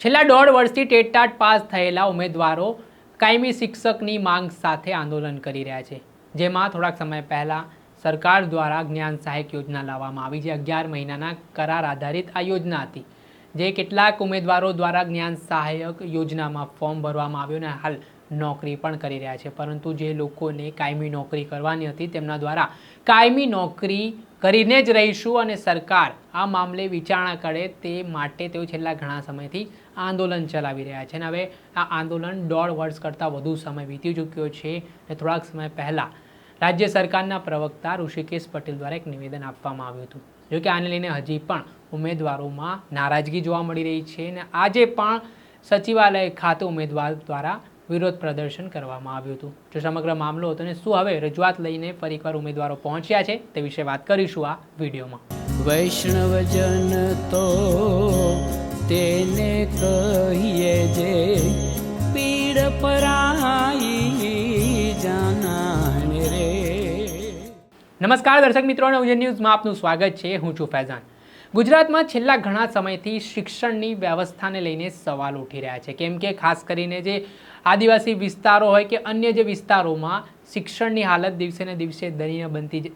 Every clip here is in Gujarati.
છેલ્લા દોઢ વર્ષથી ટેટટાટ પાસ થયેલા ઉમેદવારો કાયમી શિક્ષકની માંગ સાથે આંદોલન કરી રહ્યા છે, જેમાં થોડાક સમય પહેલાં સરકાર દ્વારા જ્ઞાન સહાયક યોજના લાવવામાં આવી, જે અગિયાર મહિનાના કરાર આધારિત આ યોજના હતી, જે કેટલાક ઉમેદવારો દ્વારા જ્ઞાન સહાયક યોજનામાં ફોર્મ ભરવામાં આવ્યું અને હાલ નોકરી પણ કરી રહ્યા છે. પરંતુ જે લોકોને કાયમી નોકરી કરવાની હતી, તેમના દ્વારા કાયમી નોકરી કરીને જ રહીશું અને સરકાર આ મામલે વિચારણા કરે તે માટે તેઓ છેલ્લા ઘણા સમયથી આંદોલન ચલાવી રહ્યા છે. અને હવે આ આંદોલન દોઢ વર્ષ કરતાં વધુ સમય વીતી ચૂક્યો છે અને થોડાક સમય પહેલાં રાજ્ય સરકારના પ્રવક્તા ઋષિકેશ પટેલ દ્વારા એક નિવેદન આપવામાં આવ્યું હતું. જોકે આને લઈને હજી પણ ઉમેદવારોમાં નારાજગી જોવા મળી રહી છે. અને આજે પણ સચિવાલય ખાતે ઉમેદવાર દ્વારા વિરોધ પ્રદર્શન કરવામાં આવ્યું હતું. જો સમગ્ર મામલો હતો ને શું હવે રજૂઆત લઈને ફરીકવાર ઉમેદવારો પહોંચ્યા છે તે વિશે વાત કરીશું આ વિડીયોમાં. વૈષ્ણવજન તો તેને કહીએ જે પીડ પરાઈ જાનાને રે. નમસ્કાર દર્શક મિત્રો અને ઉજ્જૈન ન્યૂઝમાં આપનું સ્વાગત છે. હું છું ફૈઝાન. ગુજરાતમાં છેલ્લા ઘણા સમયથી શિક્ષણની વ્યવસ્થાને લઈને સવાલ ઉઠી રહ્યા છે. કેમ કે ખાસ કરીને જે આદિવાસી વિસ્તારો હોય કે અન્ય જે વિસ્તારોમાં શિક્ષણની હાલત દિવસે ને દિવસે દરિયા બનતી જ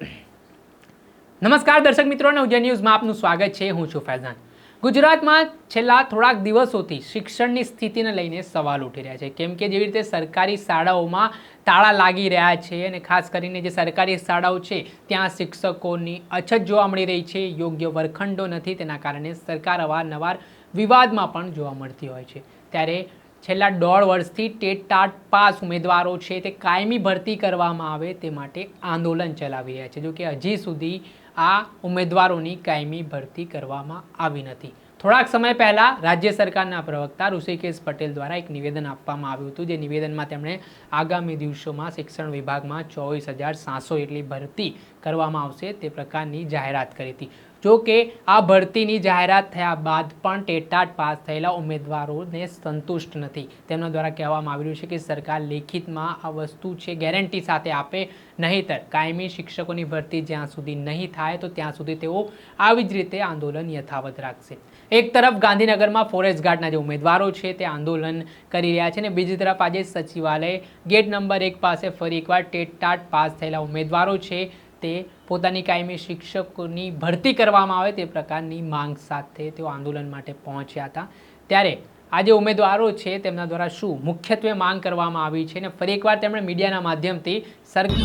નમસ્કાર, દર્શક મિત્રો અને ઉજ્જૈન ન્યૂઝમાં આપનું સ્વાગત છે. હું છું ફૈઝાન. ગુજરાતમાં છેલ્લા થોડાક દિવસોથી શિક્ષણની સ્થિતિને લઈને સવાલ ઉઠી રહ્યા છે. કેમ કે જેવી રીતે સરકારી શાળાઓમાં તાળા લાગી રહ્યા છે અને ખાસ કરીને જે સરકારી શાળાઓ છે, ત્યાં શિક્ષકોની અછત જોવા મળી રહી છે, યોગ્ય વર્ખંડો નથી, તેના કારણે સરકાર અવારનવાર વિવાદમાં પણ જોવા મળતી હોય છે. ત્યારે છેલ્લા દોઢ વર્ષથી ટેટ ટાટ પાસ ઉમેદવારો છે, તે કાયમી ભરતી કરવામાં આવે તે માટે આંદોલન ચલાવી રહ્યા છે. જો કે હજી સુધી આ ઉમેદવારોની કાયમી ભરતી કરવામાં આવી નથી. થોડાક સમય પહેલાં રાજ્ય સરકારના પ્રવક્તા ઋષિકેશ પટેલ દ્વારા એક નિવેદન આપવામાં આવ્યું હતું. જે નિવેદનમાં તેમણે આગામી દિવસોમાં શિક્ષણ વિભાગમાં ચોવીસ હજાર સાતસો એટલી ભરતી કરવામાં આવશે તે પ્રકારની જાહેરાત કરી હતી. જો કે આ ભરતીની જાહેરાત થયા બાદ પણ ટેટાટ પાસ થયેલા ઉમેદવારોને સંતુષ્ટ નથી. તેમના દ્વારા કહેવામાં આવી રહ્યું છે કે સરકાર લેખિતમાં આ વસ્તુ છે, ગેરંટી સાથે આપે નહીંતર કાયમી શિક્ષકોની ભરતી જ્યાં સુધી નહીં થાય તો ત્યાં સુધી તેઓ આવી જ રીતે આંદોલન યથાવત રાખશે. એક તરફ ગાંધીનગરમાં ફોરેસ્ટ ગાર્ડના જે ઉમેદવારો છે તે આંદોલન કરી રહ્યા છે અને બીજી તરફ આજે સચિવાલય ગેટ નંબર એક પાસે ફરી એકવાર ટેટાટ પાસ થયેલા ઉમેદવારો છે તે પોતાની કાયમી શિક્ષકોની ભરતી કરવામાં આવે તે પ્રકારની માંગ સાથે તેઓ આંદોલન માટે પહોંચ્યા હતા. ત્યારે આજે ઉમેદવારો છે તેમના દ્વારા શું મુખ્યત્વે માંગ કરવામાં આવી છે અને ફરી એકવાર તેમણે મીડિયાના માધ્યમથી સરકાર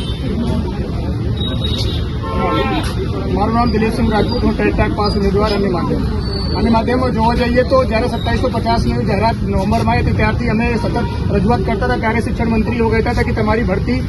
મારું નામ દિલીપસિંહ રાજપૂત, હું ટેટ પાસ ઉમેદવાર અને માધ્યમ. અને માધ્યમમાં જોવા જઈએ તો જ્યારે સત્તાવીસો પચાસની જાહેરાત નવેમ્બરમાં આવી હતી ત્યારથી અમે સતત રજૂઆત કરતા હતા. ત્યારે શિક્ષણ મંત્રી એવું કહેતા હતા કે તમારી ભરતી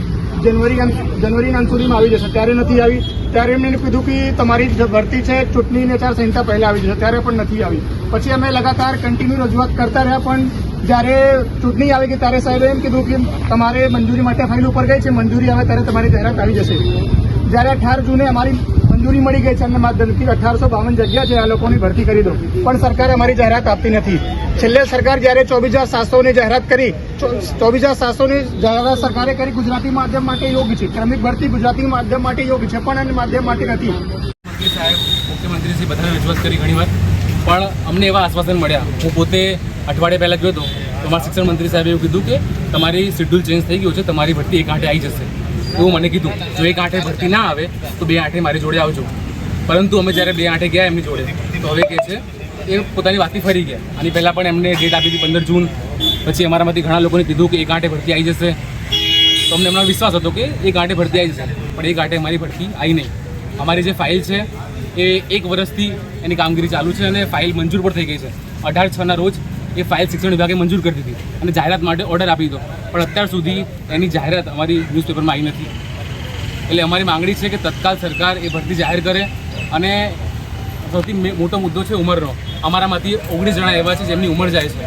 અંત- જનવરીના અંત સુધીમાં આવી જશે. ત્યારે નથી આવી. ત્યારે એમણે કીધું કે તમારી ભરતી છે, ચૂંટણીની સંહિતા પહેલાં આવી જશે. ત્યારે પણ નથી આવી. પછી અમે લગાતાર કન્ટિન્યુ રજૂઆત કરતા રહ્યા, પણ જ્યારે ચૂંટણી આવી ગઈ ત્યારે સાહેબે એમ કીધું કે તમારે મંજૂરી માટે ફાઇલ ઉપર ગઈ છે. મંજૂરી આવે ત્યારે તમારી જાહેરાત આવી જશે. જ્યારે અઢાર જૂને અમારી મંજૂરી મળી ગઈ છે અને માધ્યમથી અઢારસો બાવન જગ્યા છે, આ લોકોની ભરતી કરી દો પણ સરકાર અમારી જાહેરાત આપતી નથી. છેલ્લે સરકાર જ્યારે ચોવીસ હજાર સાતસોની જાહેરાત કરી ચોવીસ હજાર સાતસોની જાહેરાત સરકારે કરી, ગુજરાતી માધ્યમ માટે યોગ્ય છે. ક્રમિક ભરતી ગુજરાતી માધ્યમ માટે યોગ્ય છે, પણ એને માધ્યમ માટે નથી. મુખ્યમંત્રી સાહેબ, મુખ્યમંત્રીશ્રી બધાને વિશ્વાસ કરી ઘણીવાર પણ અમને એવા આશ્વાસન મળ્યા. હું પોતે અઠવાડિયા પહેલાં ગયો હતો. તો મારા શિક્ષણ મંત્રી સાહેબે એવું કીધું કે તમારી શેડ્યુલ ચેન્જ થઈ ગયું છે, તમારી ભરતી એક આંઠે આવી જશે. એવું મને કીધું, જો એક આંઠે ભરતી ના આવે, તો બે આંઠે મારી જોડે આવજો. પરંતુ અમે જ્યારે બે આંઠે ગયા એમની જોડે, તો હવે કહે છે, એ પોતાની વાતથી ફરી ગયા. આની પહેલાં પણ એમને ડેટ આપી હતી પંદર જૂન, પછી અમારામાંથી ઘણા લોકોને કીધું કે એક આંઠે ભરતી આવી જશે. તો અમને એમનો વિશ્વાસ હતો કે એક આંઠે ભરતી આવી જશે, પણ એક આંઠે મારી ભરતી આવી નહીં. અમારી જે ફાઇલ છે, એ એક વર્ષથી એની કામગીરી ચાલુ છે અને ફાઇલ મંજૂર પણ થઈ ગઈ છે. અઢાર છના રોજ એ ફાઇલ શિક્ષણ વિભાગે મંજૂર કરી દીધી અને જાહેરાત માટે ઓર્ડર આપી દીધો. પણ અત્યાર સુધી એની જાહેરાત અમારી ન્યૂઝપેપરમાં આવી નથી. એટલે અમારી માંગણી છે કે તત્કાલ સરકાર એ ભરતી જાહેર કરે અને સૌથી મોટો મુદ્દો છે ઉંમરનો. અમારામાંથી ઓગણીસ જણા એવા છે જેમની ઉંમર જાય છે.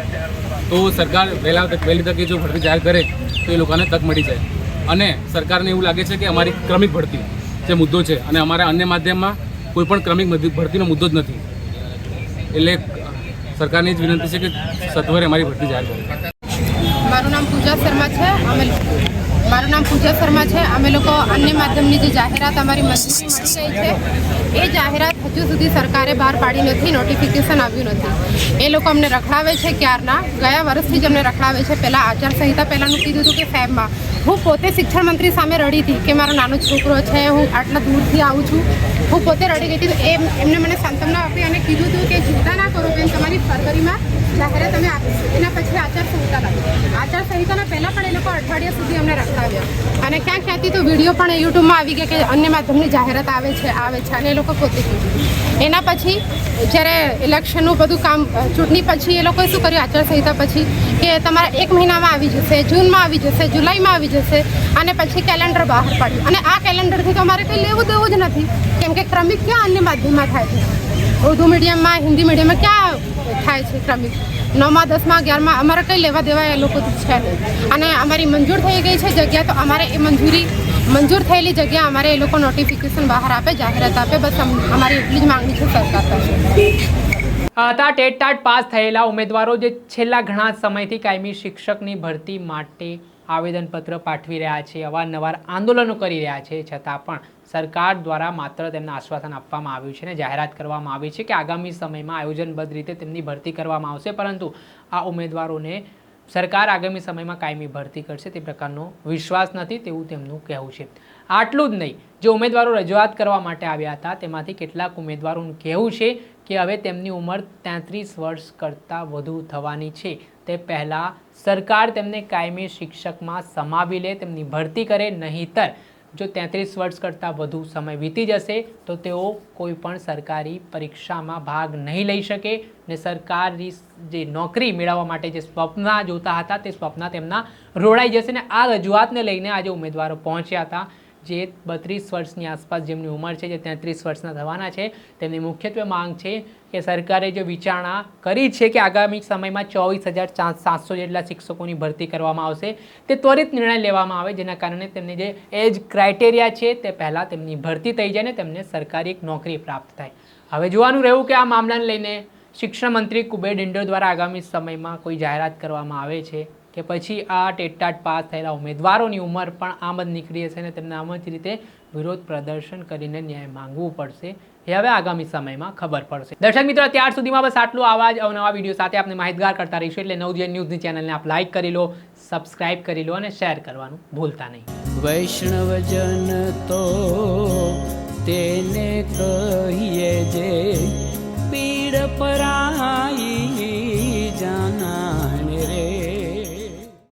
તો સરકાર વહેલા તક વહેલી તકે જો ભરતી જાહેર કરે, તો એ લોકોને તક મળી જાય. અને સરકારને એવું લાગે છે કે અમારી ક્રમિક ભરતી જે મુદ્દો છે અને અમારા અન્ય માધ્યમમાં કોઈ પણ ક્રમિક ભરતીનો મુદ્દો જ નથી. એટલે સરકારની જ વિનંતી છે કે સત્વરે અમારી ભરતી જાહેર કરે. મારું નામ પૂજા શર્મા છે. અમે મારું નામ પૂજા શર્મા છે. અમે લોકો અન્ય માધ્યમની જે જાહેરાત અમારી મંજૂરી મળી છે, એ જાહેરાત હજુ સુધી સરકારે બહાર પાડી નથી નોટિફિકેશન આવ્યું નથી. એ લોકો અમને રખડાવે છે ક્યારના? ગયા વર્ષથી જ અમને રખડાવે છે. પહેલાં આચારસંહિતા પહેલાંનું કીધું હતું કે ફેબમાં હું પોતે શિક્ષણ મંત્રી સામે રડી હતી કે મારો નાનો છોકરો છે, હું આટલા દૂરથી આવું છું. હું પોતે રડી ગઈ હતી. એમ, એમને મને સાંત્વના આપી અને કીધું હતું કે ચિંતા ના કરો બેન, તમારી ફરવરીમાં જાહેરાત અમે આપીશું. એના પછી આચારસંહિતા લાગી. આચારસંહિતાના પહેલાં પણ એ લોકો અઠવાડિયા સુધી અમને રખાવ્યા અને ક્યાં ક્યાંથી તો વીડિયો પણ યુટ્યુબમાં આવી ગયા કે અન્ય માધ્યમની જાહેરાત આવે છે આવે છે અને એ લોકો પોતે કીધું એના પછી જ્યારે ઇલેક્શનનું બધું કામ ચૂંટણી પછી એ લોકોએ શું કર્યું? આચારસંહિતા પછી કે તમારા એક મહિનામાં આવી જશે, જૂનમાં આવી જશે, જુલાઈમાં આવી જશે અને પછી કેલેન્ડર બહાર પાડ્યું. અને આ કેલેન્ડરથી તો અમારે કંઈ લેવું દેવું જ નથી. કેમ કે ક્રમિક ક્યાં અન્ય માધ્યમમાં થાય છે? ઉર્દુ મીડિયમમાં હિન્દી મીડિયમમાં ક્યાં થાય છે ક્રમિક? નવમાં, દસમાં, અગિયારમાં અમારે કંઈ લેવા દેવા એ લોકો છે. અને અમારી મંજૂર થઈ ગઈ છે જગ્યા, તો અમારે એ મંજૂરી, મંજૂર થયેલી જગ્યા અમારે એ લોકો નોટિફિકેશન બહાર આપે, જાહેરાત આપે, બસ અમ- અમારી એટલી જ માંગણી છે, સરકાર પાસે. હતા ટેટ ટાટ પાસ થયેલા ઉમેદવારો જે છેલ્લા ઘણા સમયથી કાયમી શિક્ષકની ભરતી માટે આવેદનપત્ર પાઠવી રહ્યા છે, અવારનવાર આંદોલનો કરી રહ્યા છે, છતાં પણ સરકાર દ્વારા માત્ર તેમને આશ્વાસન આપવામાં આવ્યું છે અને જાહેરાત કરવામાં આવી છે કે આગામી સમયમાં આયોજનબદ્ધ રીતે તેમની ભરતી કરવામાં આવશે, પરંતુ આ ઉમેદવારોને સરકાર આગામી સમયમાં કાયમી ભરતી કરશે તે પ્રકારનો વિશ્વાસ નથી તેવું તેમનું કહેવું છે. આટલું જ નહીં, જે ઉમેદવારો રજૂઆત કરવા માટે આવ્યા હતા તેમાંથી કેટલાક ઉમેદવારોનું કહેવું છે કે હવે તેમની ઉંમર તેત્રીસ વર્ષ કરતાં વધુ થવાની છે. તે પહેલાં સરકાર તેમને કાયમી શિક્ષકમાં સમાવી લે, તેમની ભરતી કરે, નહીંતર જો તેત્રીસ વર્ષ કરતાં વધુ સમય વીતી જશે, તો તેઓ કોઈ પણ સરકારી પરીક્ષામાં ભાગ નહીં લઈ શકે ને સરકારી જે નોકરી મેળવવા માટે જે સ્વપ્ન જોતા હતા, તે સ્વપ્ન તેમના રોડાઈ જશે ને આ રજૂઆતને લઈને આજે ઉમેદવારો પહોંચ્યા હતા. જે બત્રીસ વર્ષની આસપાસ જેમની ઉંમર છે, જે તેત્રીસ વર્ષના થવાના છે, તેમની મુખ્યત્વે માંગ છે કે સરકારે જે વિચારણા કરી છે કે આગામી સમયમાં ચોવીસ હજાર સાતસો જેટલા શિક્ષકોની ભરતી કરવામાં આવશે, તે ત્વરિત નિર્ણય લેવામાં આવે જેના કારણે તેમની જે એજ ક્રાઇટેરિયા છે, તે પહેલાં તેમની ભરતી થઈ જાય ને તેમને સરકારી એક નોકરી પ્રાપ્ત થાય. હવે જોવાનું રહ્યું કે આ મામલાને લઈને શિક્ષણ મંત્રી કુબેર ડિંડોર દ્વારા આગામી સમયમાં કોઈ જાહેરાત કરવામાં આવે છે. કે પછી આ ટેટાટ પાસ થયેલા ઉમેદવારોની ઉંમર પણ આમ જ નીકળી હશે અને તેમને આમ જ રીતે વિરોધ પ્રદર્શન કરીને ન્યાય માંગવું પડશે. એ હવે આગામી સમયમાં ખબર પડશે. દર્શક મિત્રો, ત્યાર સુધીમાં બસ આટલું. આવા જ અવનવા વીડિયો સાથે આપણે માહિતગાર કરતા રહીશું એટલે નવજીવન ન્યૂઝની ચેનલને આપ લાઇક કરી લો, સબસ્ક્રાઇબ કરી લો અને શેર કરવાનું ભૂલતા નહીં. વૈષ્ણવજન તો તેને કહીએ જે પીડ પરાઈ